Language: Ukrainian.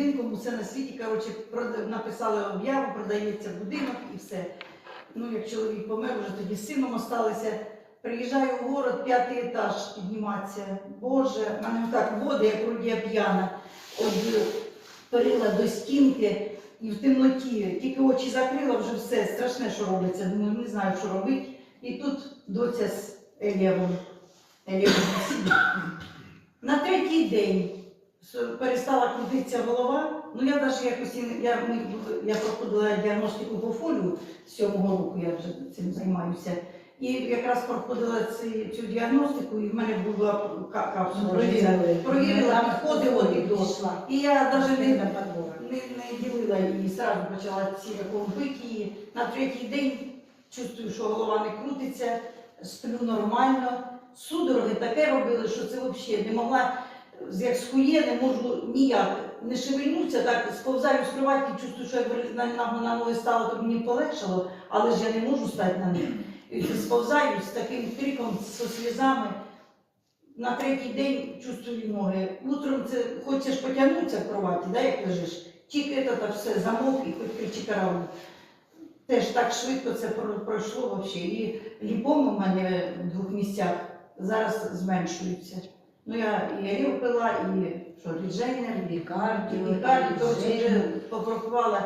будинком, усе на світі. Коротше, написали об'яву, продається будинок і все. Ну, як чоловік помер, вже тоді з сином осталися. Приїжджаю в город, п'ятий етаж підніматися. Боже, в мене так води, як вроді я п'яна. От перила до стінки і в темноті. Тільки очі закрила, вже все страшне, що робиться. Думаю, не знаю, що робити. І тут доця з Елєвом. Елєвом. На третій день перестала крутитися голова. Ну я навіть якось я, я проходила діагностику по фолію з сьомого року, я вже цим займаюся. І якраз проходила ці, цю діагностику, і в мене була ка- капсула. Провірила, підходи от і до. Пішла. І я навіть не, не, не ділила її, зразу почала ціляком пити її. На третій день чувствую, що голова не крутиться, сплю нормально. Судороги таке робили, що це взагалі не могла, як скує, не можу ніяк не шевельнутися, так сповзаю з кроваті, чувствую, що як на, на, на ноги стало, то мені полегшало, але ж я не можу стати на них. Сповзаю з таким криком, зі сльозами. На третій день чувствую ноги. Утром це хочеш потягнутися в кроваті, да, як лежиш, тільки це та все замок і хоч кричи караул. Теж так швидко це пройшло взагалі. І ліпоми в мене в двох місцях зараз зменшуються. Ну я і Ерів пила, і що, ріджейнер, і Кардіо, і кардіо, і коротше, вже попробувала